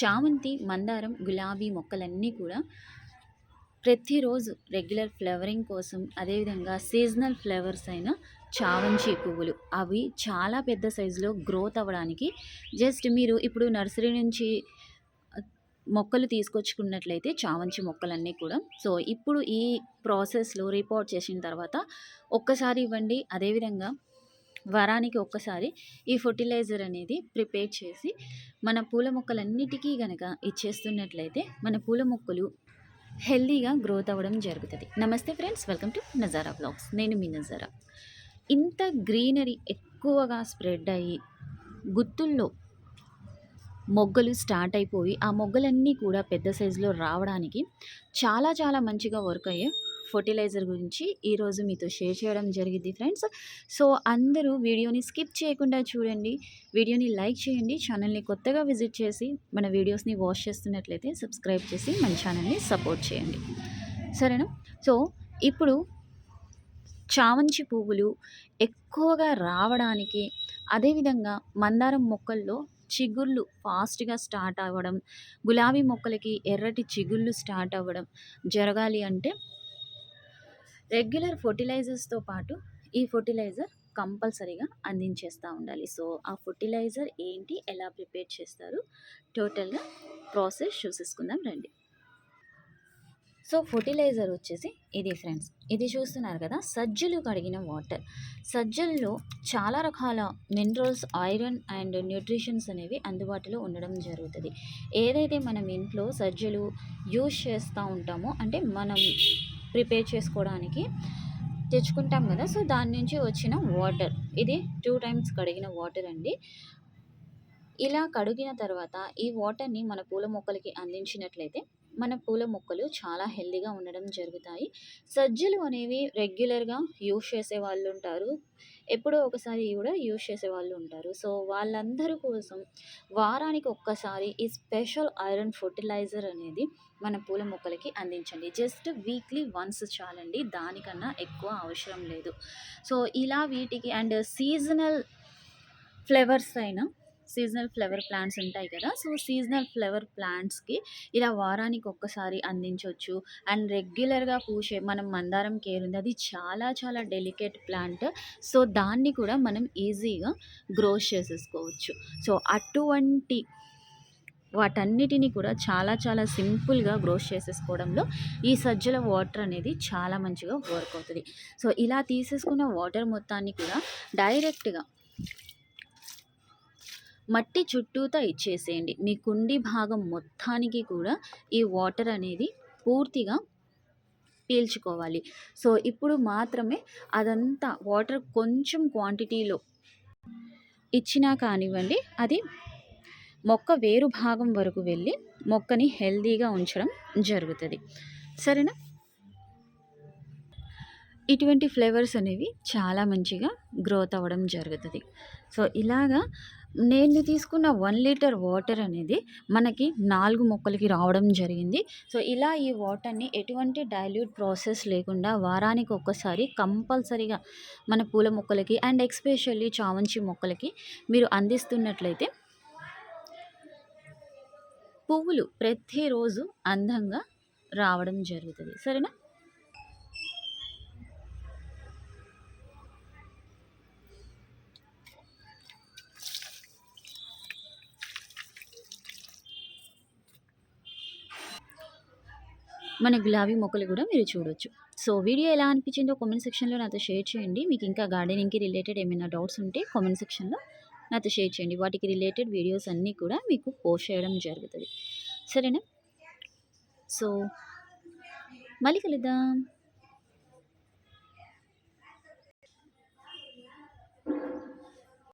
చామంతి మందారం గులాబీ మొక్కలన్నీ కూడా ప్రతిరోజు రెగ్యులర్ ఫ్లవరింగ్ కోసం అదేవిధంగా సీజనల్ ఫ్లవర్స్ అయిన చావంచి పువ్వులు. అవి చాలా పెద్ద సైజులో గ్రోత్ అవ్వడానికి జస్ట్ మీరు ఇప్పుడు నర్సరీ నుంచి మొక్కలు తీసుకొచ్చుకున్నట్లయితే చావంచి మొక్కలన్నీ కూడా. సో ఇప్పుడు ఈ ప్రాసెస్లో రిపోర్ట్ చేసిన తర్వాత ఒక్కసారి ఇవ్వండి. అదేవిధంగా వారానికి ఒక్కసారి ఈ ఫర్టిలైజర్ అనేది ప్రిపేర్ చేసి మన పూల మొక్కలన్నిటికీ గనక ఇచ్చేస్తున్నట్లయితే మన పూల మొక్కలు హెల్దీగా గ్రోత్ అవ్వడం జరుగుతుంది. నమస్తే friends welcome to Nazara blogs. నేను మీ నజారా. ఇంత గ్రీనరీ ఎక్కువగా స్ప్రెడ్ అయ్యి గుత్తుల్లో మొగ్గలు స్టార్ట్ అయిపోయి ఆ మొగ్గలన్నీ కూడా పెద్ద సైజులో రావడానికి చాలా చాలా మంచిగా వర్క్ అయ్యే ఫర్టిలైజర్ గురించి ఈరోజు మీతో షేర్ చేయడం జరిగింది ఫ్రెండ్స్. సో అందరూ వీడియోని స్కిప్ చేయకుండా చూడండి. వీడియోని లైక్ చేయండి. ఛానల్ని కొత్తగా విజిట్ చేసి మన వీడియోస్ని వాచ్ చేస్తున్నట్లయితే సబ్స్క్రైబ్ చేసి మన ఛానల్ని సపోర్ట్ చేయండి. సరేనా? సో ఇప్పుడు చామంచి పువ్వులు ఎక్కువగా రావడానికి అదేవిధంగా మందారం మొక్కల్లో చిగుళ్ళు ఫాస్ట్గా స్టార్ట్ అవ్వడం గులాబీ మొక్కలకి ఎర్రటి చిగుళ్ళు స్టార్ట్ అవ్వడం జరగాలి అంటే రెగ్యులర్ ఫర్టిలైజర్స్తో పాటు ఈ ఫర్టిలైజర్ కంపల్సరీగా అందించేస్తూ ఉండాలి. సో ఆ ఫర్టిలైజర్ ఏంటి ఎలా ప్రిపేర్ చేస్తారు టోటల్గా ప్రాసెస్ చూసేసుకుందాం రండి. సో ఫర్టిలైజర్ వచ్చేసి ఇది ఫ్రెండ్స్. ఇది చూస్తున్నారు కదా సజ్జలు కడిగిన వాటర్. సజ్జల్లో చాలా రకాల మినరల్స్ ఐరన్ అండ్ న్యూట్రిషన్స్ అనేవి అందుబాటులో ఉండడం జరుగుతుంది. ఏదైతే మనం ఇంట్లో సజ్జలు యూజ్ చేస్తూ ఉంటామో అంటే మనం ప్రిపేర్ చేసుకోవడానికి తెచ్చుకుంటాం కదా సో దాని నుంచి వచ్చిన వాటర్. ఇది టూ టైమ్స్ కడిగిన వాటర్ అండి. ఇలా కడిగిన తర్వాత ఈ వాటర్ని మన పూల మొక్కలకి అందించినట్లయితే మన పూల మొక్కలు చాలా హెల్దీగా ఉండడం జరుగుతాయి. సజ్జలు అనేవి రెగ్యులర్గా యూజ్ చేసే వాళ్ళు ఉంటారు. ఎప్పుడో ఒకసారి కూడా యూజ్ చేసే వాళ్ళు ఉంటారు. సో వాళ్ళందరి కోసం వారానికి ఒక్కసారి ఈ స్పెషల్ ఐరన్ ఫర్టిలైజర్ అనేది మన పూల మొక్కలకి అందించండి. జస్ట్ వీక్లీ వన్స్ చాలండి. దానికన్నా ఎక్కువ అవసరం లేదు. సో ఇలా వీటికి అండ్ సీజనల్ ఫ్లేవర్స్ అయినా సీజనల్ ఫ్లవర్ ప్లాంట్స్ ఉంటాయి కదా. సో సీజనల్ ఫ్లవర్ ప్లాంట్స్కి ఇలా వారానికి ఒక్కసారి అందించవచ్చు అండ్ రెగ్యులర్గా పూసే మనం మందారం కేర్ ఉంది అది చాలా చాలా డెలికేట్ ప్లాంట్. సో దాన్ని కూడా మనం ఈజీగా గ్రోస్ చేసేసుకోవచ్చు. సో అటువంటి వాటన్నిటిని కూడా చాలా చాలా సింపుల్గా గ్రోస్ చేసేసుకోవడంలో ఈ సజ్జల వాటర్ అనేది చాలా మంచిగా వర్క్ అవుతుంది. సో ఇలా తీసేసుకున్న వాటర్ మొత్తాన్ని కూడా డైరెక్ట్గా మట్టి చుట్టూతా ఇచ్చేసేయండి. మీ కుండి భాగం మొత్తానికి కూడా ఈ వాటర్ అనేది పూర్తిగా పీల్చుకోవాలి. సో ఇప్పుడు మాత్రమే అదంతా వాటర్ కొంచెం క్వాంటిటీలో ఇచ్చినా కానివ్వండి అది మొక్క వేరు భాగం వరకు వెళ్ళి మొక్కని హెల్దీగా ఉంచడం జరుగుతుంది. సరేనా? ఇటువంటి ఫ్లేవర్స్ అనేవి చాలా మంచిగా గ్రోత్ అవ్వడం జరుగుతుంది. సో ఇలాగా నేను తీసుకున్న వన్ లీటర్ వాటర్ అనేది మనకి నాలుగు మొక్కలకి రావడం జరిగింది. సో ఇలా ఈ వాటర్ని ఎటువంటి డైల్యూట్ ప్రాసెస్ లేకుండా వారానికి ఒక్కసారి కంపల్సరీగా మన పూల మొక్కలకి అండ్ ఎక్స్పెషల్లీ చామంచి మొక్కలకి మీరు అందిస్తున్నట్లయితే పువ్వులు ప్రతిరోజు అందంగా రావడం జరుగుతుంది. సరేనా? మన గులాబీ మొక్కలు కూడా మీరు చూడొచ్చు. సో వీడియో ఎలా అనిపించిందో కామెంట్ సెక్షన్లో నాతో షేర్ చేయండి. మీకు ఇంకా గార్డెనింగ్కి రిలేటెడ్ ఏమైనా డౌట్స్ ఉంటే కామెంట్ సెక్షన్లో నాతో షేర్ చేయండి. వాటికి రిలేటెడ్ వీడియోస్ అన్నీ కూడా మీకు పోస్ట్ చేయడం జరుగుతుంది. సరేనా? సో మళ్ళీ కలుద్దాం.